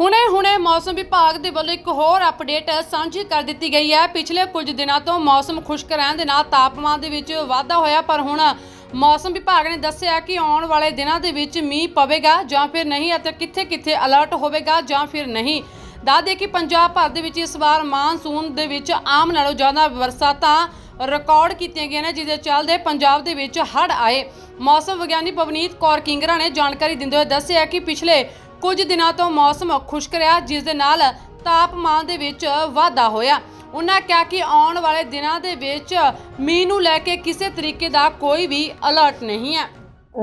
ਹੁਣੇ ਹੁਣੇ ਮੌਸਮ ਵਿਭਾਗ ਦੇ ਵੱਲੋਂ ਇੱਕ ਹੋਰ ਅਪਡੇਟ ਸਾਂਝੀ ਕਰ ਦਿੱਤੀ ਗਈ ਹੈ। ਪਿਛਲੇ ਕੁਝ ਦਿਨਾਂ ਤੋਂ ਮੌਸਮ ਖੁਸ਼ਕ ਰਹਿਣ ਦੇ ਨਾਲ ਤਾਪਮਾਨ ਦੇ ਵਿੱਚ ਵਾਧਾ ਹੋਇਆ, ਪਰ ਹੁਣ ਮੌਸਮ ਵਿਭਾਗ ਨੇ ਦੱਸਿਆ ਕਿ ਆਉਣ ਵਾਲੇ ਦਿਨਾਂ ਦੇ ਵਿੱਚ ਮੀਂਹ ਪਵੇਗਾ, ਜਾਂ ਫਿਰ ਨਹੀਂ ਅਤੇ ਕਿੱਥੇ-ਕਿੱਥੇ ਅਲਰਟ ਹੋਵੇਗਾ ਜਾਂ ਫਿਰ ਨਹੀਂ। ਦੱਸ ਦੇ ਕਿ ਪੰਜਾਬ ਭਰ ਦੇ ਵਿੱਚ ਇਸ ਵਾਰ ਮਾਨਸੂਨ ਦੇ ਵਿੱਚ ਆਮ ਨਾਲੋਂ ਜ਼ਿਆਦਾ ਬਰਸਾਤਾਂ ਰਿਕਾਰਡ ਕੀਤੀਆਂ ਗਈਆਂ ਨੇ, ਜਿਹਦੇ ਚੱਲਦੇ ਪੰਜਾਬ ਦੇ ਵਿੱਚ ਹੜ੍ਹ ਆਏ। ਮੌਸਮ ਵਿਗਿਆਨੀ ਪਵਨੀਤ ਕੌਰ ਕਿੰਗਰਾ ਨੇ ਜਾਣਕਾਰੀ ਦਿੰਦੇ ਹੋਏ ਦੱਸਿਆ ਕਿ ਪਿਛਲੇ ਕੁਝ ਦਿਨਾਂ ਤੋਂ ਮੌਸਮ ਖੁਸ਼ਕ ਰਿਹਾ, ਜਿਸ ਦੇ ਨਾਲ ਤਾਪਮਾਨ ਦੇ ਵਿੱਚ ਵਾਧਾ ਹੋਇਆ। ਉਹਨਾਂ ਕਿਹਾ ਕਿ ਆਉਣ ਵਾਲੇ ਦਿਨਾਂ ਦੇ ਵਿੱਚ ਮੀਂਹ ਨੂੰ ਲੈ ਕੇ ਕਿਸੇ ਤਰੀਕੇ ਦਾ ਕੋਈ ਵੀ ਅਲਰਟ ਨਹੀਂ ਹੈ।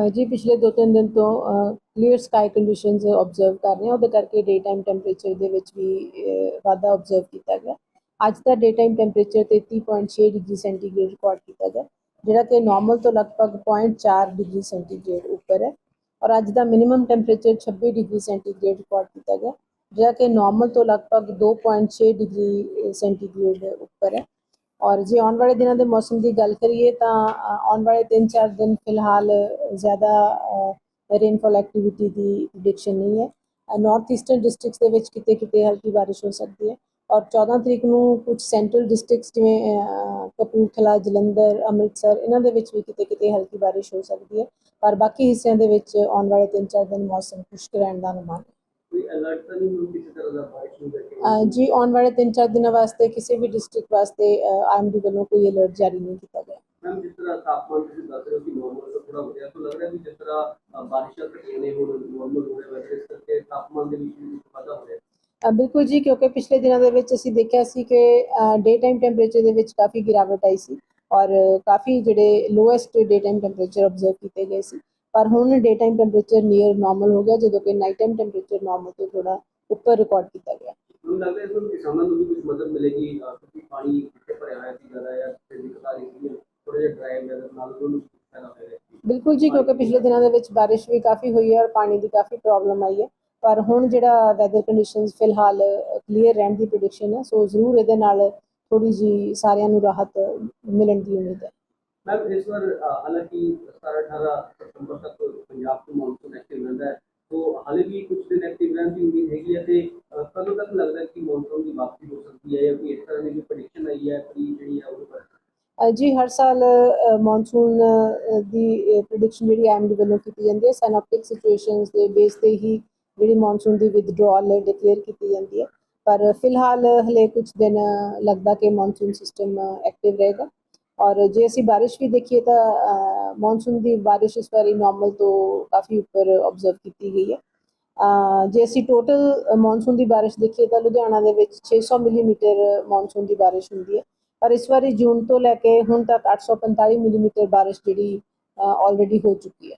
ਜੀ, ਪਿਛਲੇ 2-3 ਦਿਨ ਤੋਂ ਕਲੀਅਰ ਸਕਾਈ ਕੰਡੀਸ਼ਨਸ ਆਬਜ਼ਰਵ ਕਰ ਰਹੇ ਹਾਂ। ਉਹਦੇ ਕਰਕੇ ਡੇ ਟਾਈਮ ਟੈਂਪਰੇਚਰ ਦੇ ਵਿੱਚ ਵੀ ਵਾਧਾ ਆਬਜ਼ਰਵ ਕੀਤਾ ਗਿਆ। ਅੱਜ ਦਾ day time temperature 33.6 degree centigrade record ਕੀਤਾ ਗਿਆ, ਜਿਹੜਾ ਕਿ ਨਾਰਮਲ ਤੋਂ ਲਗਭਗ 0.4 ਡਿਗਰੀ ਸੈਂਟੀਗ੍ਰੇਡ ਉੱਪਰ ਹੈ। ਔਰ ਅੱਜ ਦਾ minimum temperature 26 degree centigrade record ਕੀਤਾ ਗਿਆ, ਜਿਹੜਾ ਕਿ ਨਾਰਮਲ ਤੋਂ ਲਗਭਗ 2.6 ਡਿਗਰੀ ਸੈਂਟੀਗ੍ਰੇਡ ਉੱਪਰ ਹੈ। ਔਰ ਜੇ ਆਉਣ ਵਾਲੇ ਦਿਨਾਂ ਦੇ ਮੌਸਮ ਦੀ ਗੱਲ ਕਰੀਏ ਤਾਂ ਆਉਣ ਵਾਲੇ 3-4 ਦਿਨ ਫਿਲਹਾਲ ਜ਼ਿਆਦਾ ਰੇਨਫਾਲ ਐਕਟੀਵਿਟੀ ਦੀ ਪ੍ਰੈਡਿਕਸ਼ਨ ਨਹੀਂ ਹੈ। ਨਾਰਥ ਈਸਟਰਨ ਡਿਸਟ੍ਰਿਕਟਸ ਦੇ ਵਿੱਚ ਕਿਤੇ ਕਿਤੇ ਹਲਕੀ ਬਾਰਿਸ਼ ਹੋ ਸਕਦੀ ਹੈ। ਔਰ 14 ਤਰੀਕ ਨੂੰ ਕੁਝ ਸੈਂਟਰਲ ਡਿਸਟ੍ਰਿਕਟਸ ਜਿਵੇਂ ਕਪੂਰਥਲਾ ਜਲੰਧਰ ਅੰਮ੍ਰਿਤਸਰ ਇਹਨਾਂ ਦੇ ਵਿੱਚ ਵੀ ਕਿਤੇ ਕਿਤੇ ਹਲਕੀ ਬਾਰਿਸ਼ ਹੋ ਸਕਦੀ ਹੈ ਪਰ ਬਾਕੀ ਹਿੱਸਿਆਂ ਦੇ ਵਿੱਚ ਆਉਣ ਵਾਲੇ 3-4 ਦਿਨ ਮੌਸਮ ਖੁਸ਼ਕ ਰਹਿਣ ਦਾ ਅਨੁਮਾਨ ਹੈ। ਜੀ ਆਉਣ ਵਾਲੇ 3-4 ਦਿਨਾਂ ਵਾਸਤੇ ਕਿਸੇ ਵੀ ਡਿਸਟ੍ਰਿਕਟ ਵਾਸਤੇ ਆਈਐਮਡੀ ਵੱਲੋਂ ਕੋਈ ਅਲਰਟ ਜਾਰੀ ਨਹੀਂ ਕੀਤਾ ਗਿਆ। ਮੈਮ ਜਿਸ ਤਰ੍ਹਾਂ ਤਾਪਮਾਨ ਤੁਸੀਂ ਦੱਸ ਰਹੇ ਹੋ ਕਿ ਨਾਰਮਲ ਤੋਂ ਥੋੜਾ ਵਧਿਆ ਤਾਂ ਲੱਗ ਰਿਹਾ ਵੀ ਜਿਸ ਤਰ੍ਹਾਂ ਬਾਰਿਸ਼ਾਂ ਘਟੀਆਂ ਨੇ ਹੁਣ ਨਾਰਮਲ ਹੋ ਰਿਹਾ ਵੈਦਰ ਇਸ ਕਰਕੇ ਤਾਪਮਾਨ ਦੇ ਵਿੱਚ ਬਿਲਕੁਲ ਜੀ ਕਿਉਂਕਿ ਪਿਛਲੇ ਦਿਨਾਂ ਦੇ ਵਿੱਚ ਅਸੀਂ ਦੇਖਿਆ ਸੀ ਕਿ ਡੇ ਟਾਈਮ ਟੈਂਪਰੇਚਰ ਦੇ ਵਿੱਚ ਕਾਫੀ ਗਿਰਾਵਟ ਆਈ ਸੀ ਔਰ ਕਾਫੀ ਜਿਹੜੇ lowest day time temperature observe ਕੀਤੇ ਗਏ ਸੀ। ਪਰ ਹੁਣ day time temperature near normal ਹੋ ਗਿਆ ਜਦੋਂ ਕਿ ਨਾਈਟ ਟਾਈਮ ਟੈਂਪਰੇਚਰ ਨਾਰਮਲ ਤੋਂ ਥੋੜਾ ਉੱਪਰ ਰਿਕਾਰਡ ਕੀਤਾ ਗਿਆ। ਮੈਨੂੰ ਲੱਗਦਾ ਇਸ ਨੂੰ ਕਿਸਾਨਾਂ ਨੂੰ ਵੀ ਕੁਝ ਮਦਦ ਮਿਲੇਗੀ ਕਿਉਂਕਿ ਪਾਣੀ ਕਿੱਥੇ ਭਰਿਆ ਹੋਇਆ ਸੀ ਜ਼ਿਆਦਾ ਜਾਂ ਕਿਤੇ ਦਿੱਕਤ ਆ ਰਹੀ ਸੀ ਥੋੜਾ ਜਿਹਾ ਡਰਾਈ ਵੈਦਰ ਨਾਲ ਉਹਨੂੰ ਬਿਲਕੁਲ ਜੀ ਕਿਉਂਕਿ ਪਿਛਲੇ ਦਿਨਾਂ ਦੇ ਵਿੱਚ ਬਾਰਿਸ਼ ਵੀ ਕਾਫੀ ਹੋਈ ਹੈ ਔਰ ਪਾਣੀ ਦੀ ਕਾਫੀ ਪ੍ਰੋਬਲਮ ਆਈ ਹੈ। ਪਰ ਹੁਣ ਜਿਹੜਾ ਵੈਦਰ ਕੰਡੀਸ਼ਨਸ ਫਿਲਹਾਲ ਕਲੀਅਰ ਰਹਿਣ ਦੀ ਪ੍ਰੈਡਿਕਸ਼ਨ ਹੈ ਸੋ ਜ਼ਰੂਰ ਇਹਦੇ ਨਾਲ ਥੋੜੀ ਜੀ ਸਾਰਿਆਂ ਨੂੰ ਰਾਹਤ ਮਿਲਣ ਦੀ ਉਮੀਦ ਹੈ। ਮੈਮ ਇਸ ਵਾਰ ਹਾਲਾਂਕਿ 17 18 ਸਤੰਬਰ ਤੱਕ ਪੰਜਾਬ ਤੋਂ ਮੌਨਸੂਨ ਐਕਟਿਵ ਰਹਿੰਦਾ ਹੈ तो ਹਾਲੇ ਵੀ ਕੁਝ ਦਿਨ ਐਕਟਿਵ ਰਹਿਣ ਦੀ ਉਮੀਦ ਹੈਗੀ ਹੈ ਤੇ ਕਦੋਂ ਤੱਕ ਲੱਗਦਾ ਕਿ ਮੌਨਸੂਨ ਦੀ ਵਾਪਸੀ ਹੋ ਸਕਦੀ ਹੈ ਜਾਂ ਕੋਈ ਇਸ ਤਰ੍ਹਾਂ ਦੀ ਪ੍ਰੈਡਿਕਸ਼ਨ ਆਈ ਹੈ ਪ੍ਰੀ ਜਿਹੜੀ ਹੈ ਉਹ ਜੀ ਹਰ ਸਾਲ ਮੌਨਸੂਨ ਦੀ ਪ੍ਰੈਡਿਕਸ਼ਨ ਜਿਹੜੀ ਐਮਡੀ ਵੱਲੋਂ ਕੀਤੀ ਜਾਂਦੀ ਹੈ ਸੈਨੋਪਟਿਕ ਸਿਚੁਏਸ਼ਨਸ ਦੇ ਬੇਸ ਤੇ ਹੀ ਜਿਹੜੀ ਮੌਨਸੂਨ ਦੀ ਵਿਦਡਰਾਅਲ ਡਿਕਲੇਅਰ ਕੀਤੀ ਜਾਂਦੀ ਹੈ। ਪਰ ਫਿਲਹਾਲ ਹਲੇ ਕੁਝ ਦਿਨ ਲੱਗਦਾ ਕਿ ਮੌਨਸੂਨ ਸਿਸਟਮ ਐਕਟਿਵ ਰਹੇਗਾ। ਔਰ ਜੇ ਅਸੀਂ ਬਾਰਿਸ਼ ਵੀ ਦੇਖੀਏ ਤਾਂ ਮੌਨਸੂਨ ਦੀ ਬਾਰਿਸ਼ ਇਸ ਵਾਰੀ ਨਾਰਮਲ ਤੋਂ ਕਾਫੀ ਉੱਪਰ ਆਬਜ਼ਰਵ ਕੀਤੀ ਗਈ ਹੈ। ਜੇ ਅਸੀਂ ਟੋਟਲ ਮੌਨਸੂਨ ਦੀ ਬਾਰਿਸ਼ ਦੇਖੀਏ ਤਾਂ ਲੁਧਿਆਣਾ ਦੇ ਵਿੱਚ 600 ਮਿਲੀਮੀਟਰ ਮੌਨਸੂਨ ਦੀ ਬਾਰਿਸ਼ ਹੁੰਦੀ ਹੈ। ਪਰ ਇਸ ਵਾਰੀ ਜੂਨ ਤੋਂ ਲੈ ਕੇ ਹੁਣ ਤੱਕ 845 ਮਿਲੀਮੀਟਰ ਬਾਰਿਸ਼ ਜਿਹੜੀ ਆਲਰੇਡੀ ਹੋ ਚੁੱਕੀ ਹੈ।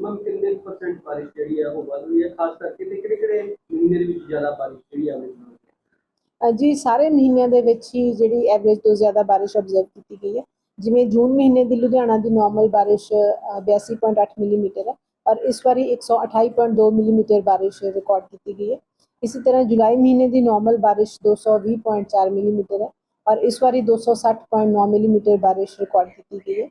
ਮੈਮ ਕਿੰਨੇ ਪਰਸੈਂਟ ਬਾਰਿਸ਼ ਜਿਹੜੀ ਹੈ ਉਹ ਵੱਧ ਰਹੀ ਹੈ ਖਾਸ ਕਰਕੇ ਤੇ ਕਿਹੜੇ ਕਿਹੜੇ ਮਹੀਨੇ ਦੇ ਵਿੱਚ ਜ਼ਿਆਦਾ ਬਾਰਿਸ਼ ਜਿਹੜੀ ਆਵੇਗੀ ਅ, ਜੀ ਸਾਰੇ ਮਹੀਨਿਆਂ ਦੇ ਵਿੱਚ ਹੀ ਜਿਹੜੀ ਐਵਰੇਜ ਤੋਂ ਜ਼ਿਆਦਾ ਬਾਰਿਸ਼ ਆਬਜ਼ਰਵ ਕੀਤੀ ਗਈ ਹੈ ਜਿਵੇਂ ਜੂਨ ਮਹੀਨੇ ਦੀ ਲੁਧਿਆਣਾ ਦੀ ਨਾਰਮਲ ਬਾਰਿਸ਼ ਅ, 82.8 ਮਿਲੀਮੀਟਰ ਹੈ ਔਰ ਇਸ ਵਾਰੀ 128.2 ਮਿਲੀਮੀਟਰ ਬਾਰਿਸ਼ ਰਿਕਾਰਡ ਕੀਤੀ ਗਈ ਹੈ ਇਸੇ ਤਰ੍ਹਾਂ ਜੁਲਾਈ ਮਹੀਨੇ ਦੀ ਨਾਰਮਲ ਬਾਰਿਸ਼ 220.4 ਮਿਲੀਮੀਟਰ ਹੈ ਔਰ ਇਸ ਵਾਰੀ 260.9 ਮਿਲੀਮੀਟਰ ਬਾਰਿਸ਼ ਰਿਕਾਰਡ ਕੀਤੀ ਗਈ ਹੈ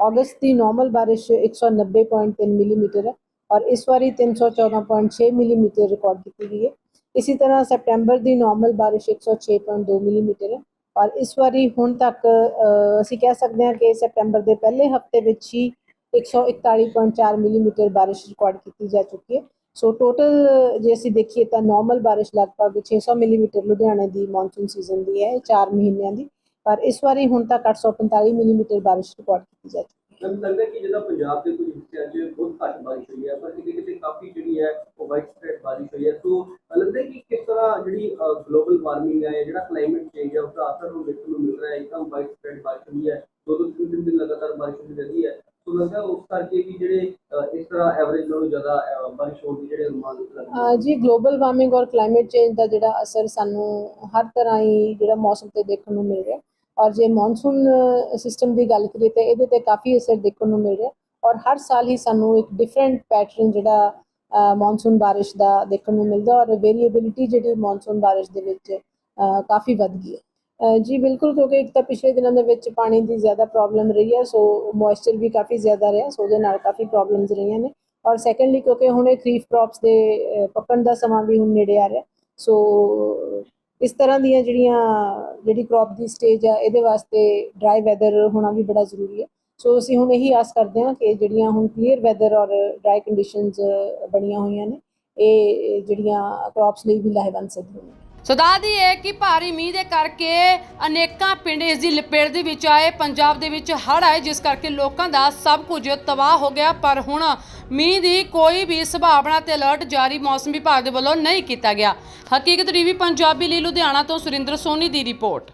ਅਗਸਤ ਦੀ ਨਾਰਮਲ ਬਾਰਿਸ਼ 190.3 ਮਿਲੀਮੀਟਰ ਹੈ ਔਰ ਇਸ ਵਾਰੀ 314.6 ਮਿਲੀਮੀਟਰ ਰਿਕਾਰਡ ਕੀਤੀ ਗਈ ਹੈ ਇਸੇ ਤਰ੍ਹਾਂ ਸਪਟੈਂਬਰ ਦੀ ਨਾਰਮਲ ਬਾਰਿਸ਼ 106.2 ਮਿਲੀਮੀਟਰ ਹੈ ਔਰ ਇਸ ਵਾਰੀ ਹੁਣ ਤੱਕ ਅਸੀਂ ਕਹਿ ਸਕਦੇ ਹਾਂ ਕਿ ਸਪਟੈਂਬਰ ਦੇ ਪਹਿਲੇ ਹਫ਼ਤੇ ਵਿੱਚ ਹੀ 141.4 ਮਿਲੀਮੀਟਰ ਬਾਰਿਸ਼ ਰਿਕਾਰਡ ਕੀਤੀ ਜਾ ਚੁੱਕੀ ਹੈ ਸੋ ਟੋਟਲ ਜੇ ਅਸੀਂ ਦੇਖੀਏ ਤਾਂ ਨਾਰਮਲ ਬਾਰਿਸ਼ ਲਗਭਗ 600 ਮਿਲੀਮੀਟਰ ਲੁਧਿਆਣੇ ਦੀ ਮੌਨਸੂਨ ਸੀਜ਼ਨ ਦੀ ਹੈ 4 ਮਹੀਨਿਆਂ ਦੀ ਪਰ ਇਸ ਵਾਰੀ ਹੁਣ ਤੱਕ 845 ਮਿਲੀਮੀਟਰ ਬਾਰਿਸ਼ ਰਿਕਾਰਡ ਕੀਤੀ ਜਾ ਚੁੱਕੀ ਹੈ। ਮੈਨੂੰ ਲੱਗਦਾ ਕਿ ਜਿਹੜਾ ਪੰਜਾਬ ਦੇ ਕੁਝ ਹਿੱਸਿਆਂ 'ਚ ਬਹੁਤ ਘੱਟ ਬਾਰਿਸ਼ ਹੋਈ ਹੈ ਪਰ ਕਿਤੇ ਕਿਤੇ ਕਾਫੀ ਜਿਹੜੀ ਹੈ ਉਹ ਵਾਈਡ ਸਪਰੈਡ ਬਾਰਿਸ਼ ਹੋਈ ਹੈ। ਸੋ ਲੱਗਦਾ ਹੈ ਕਿ ਕਿਸ ਤਰ੍ਹਾਂ ਜਿਹੜੀ ਗਲੋਬਲ ਵਾਰਮਿੰਗ ਹੈ ਜਿਹੜਾ ਕਲਾਈਮੇਟ ਚੇਂਜ ਹੈ ਉਸਦਾ ਅਸਰ ਹੁਣ ਦੇਖਣ ਨੂੰ ਮਿਲ ਰਿਹਾ ਹੈ। ਇੱਕਦਮ ਵਾਈਡ ਸਪਰੈਡ ਬਾਰਿਸ਼ ਹੋਈ ਹੈ ਦੋ ਦੋ ਤਿੰਨ ਦਿਨ ਲਗਾਤਾਰ ਬਾਰਿਸ਼ ਹੁੰਦੀ ਰਹਿੰਦੀ ਹੈ। ਸੋ ਲੱਗਦਾ ਉਸ ਕਰਕੇ ਵੀ ਜਿਹੜੇ ਇਸ ਤਰ੍ਹਾਂ ਐਵਰੇਜ ਨਾਲੋਂ ਜ਼ਿਆਦਾ ਬਾਰਿਸ਼ ਹੋਣ ਦੀ ਜਿਹੜੇ ਅਨੁਮਾਨ ਲੱਗਦੇ ਜੀ ਗਲੋਬਲ ਵਾਰਮਿੰਗ ਔਰ ਕਲਾਈਮੇਟ ਚੇਂਜ ਦਾ ਜਿਹੜਾ ਅਸਰ ਸਾਨੂੰ ਹਰ ਤਰ੍ਹਾਂ ਹੀ ਜਿਹੜਾ ਮੌਸਮ ਤੇ ਦੇਖਣ ਨੂੰ ਮਿਲ ਰਿਹਾ। ਔਰ ਜੇ ਮੌਨਸੂਨ ਸਿਸਟਮ ਦੀ ਗੱਲ ਕਰੀਏ ਤਾਂ ਇਹਦੇ ਤੇ ਕਾਫੀ ਅਸਰ ਦੇਖਣ ਨੂੰ ਮਿਲ ਰਿਹਾ ਔਰ ਹਰ ਸਾਲ ਹੀ ਸਾਨੂੰ ਇੱਕ ਡਿਫਰੈਂਟ ਪੈਟਰਨ ਜਿਹੜਾ ਮੌਨਸੂਨ ਬਾਰਿਸ਼ ਦਾ ਦੇਖਣ ਨੂੰ ਮਿਲਦਾ ਔਰ ਵੇਰੀਏਬਿਲਿਟੀ ਜਿਹੜੀ ਮੌਨਸੂਨ ਬਾਰਿਸ਼ ਦੇ ਵਿੱਚ ਕਾਫੀ ਵੱਧ ਗਈ ਹੈ। ਜੀ ਬਿਲਕੁਲ, ਕਿਉਂਕਿ ਇੱਕ ਤਾਂ ਪਿਛਲੇ ਦਿਨਾਂ ਦੇ ਵਿੱਚ ਪਾਣੀ ਦੀ ਜ਼ਿਆਦਾ ਪ੍ਰੋਬਲਮ ਰਹੀ ਹੈ, ਸੋ ਮੋਇਸਚਰ ਵੀ ਕਾਫੀ ਜ਼ਿਆਦਾ ਰਿਹਾ, ਸੋ ਉਹਦੇ ਨਾਲ ਕਾਫੀ ਪ੍ਰੋਬਲਮਸ ਰਹੀਆਂ ਨੇ। ਔਰ ਸੈਕੰਡਲੀ ਕਿਉਂਕਿ ਹੁਣ ਇਹ ਖਰੀਫ ਕ੍ਰੌਪਸ ਦੇ ਪੱਕਣ ਦਾ ਸਮਾਂ ਵੀ ਹੁਣ ਨੇੜੇ ਆ ਰਿਹਾ ਸੋ ਇਸ ਤਰ੍ਹਾਂ ਦੀਆਂ ਜਿਹੜੀਆਂ, ਜਿਹੜੀ ਕ੍ਰੌਪ ਦੀ ਸਟੇਜ ਆ, ਇਹਦੇ ਵਾਸਤੇ ਡਰਾਈ ਵੈਦਰ ਹੋਣਾ ਵੀ ਬੜਾ ਜ਼ਰੂਰੀ ਹੈ। ਸੋ ਅਸੀਂ ਹੁਣ ਇਹੀ ਆਸ ਕਰਦੇ ਹਾਂ ਕਿ ਜਿਹੜੀਆਂ ਹੁਣ ਕਲੀਅਰ ਵੈਦਰ ਔਰ ਡਰਾਈ ਕੰਡੀਸ਼ਨਸ ਬਣੀਆਂ ਹੋਈਆਂ ਨੇ, ਇਹ ਜਿਹੜੀਆਂ ਕ੍ਰੌਪਸ ਲਈ ਵੀ ਲਾਹੇਵੰਦ ਸਿੱਧ ਹੋਣਗੀਆਂ। ਸੋ ਦੱਸਦੀ ਹੈ ਕਿ ਭਾਰੀ ਮੀਂਹ ਦੇ ਕਰਕੇ ਅਨੇਕਾਂ ਪਿੰਡ ਇਸ ਦੀ ਲਪੇਟ ਦੇ ਵਿੱਚ ਆਏ। ਪੰਜਾਬ ਦੇ ਵਿੱਚ ਹੜ੍ਹ ਆਏ, ਜਿਸ ਕਰਕੇ ਲੋਕਾਂ ਦਾ ਸਭ ਕੁਝ ਤਬਾਹ ਹੋ ਗਿਆ। ਪਰ ਹੁਣ ਮੀਂਹ ਦੀ ਕੋਈ ਵੀ ਸੰਭਾਵਨਾ ਤੇ ਅਲਰਟ ਜਾਰੀ ਮੌਸਮ ਵਿਭਾਗ ਦੇ ਵੱਲੋਂ ਨਹੀਂ ਕੀਤਾ ਗਿਆ। ਹਕੀਕਤ ਟੀਵੀ, ਪੰਜਾਬੀ ਲਈ ਲੁਧਿਆਣਾ ਤੋਂ ਸੁਰਿੰਦਰ ਸੋਨੀ ਦੀ ਰਿਪੋਰਟ।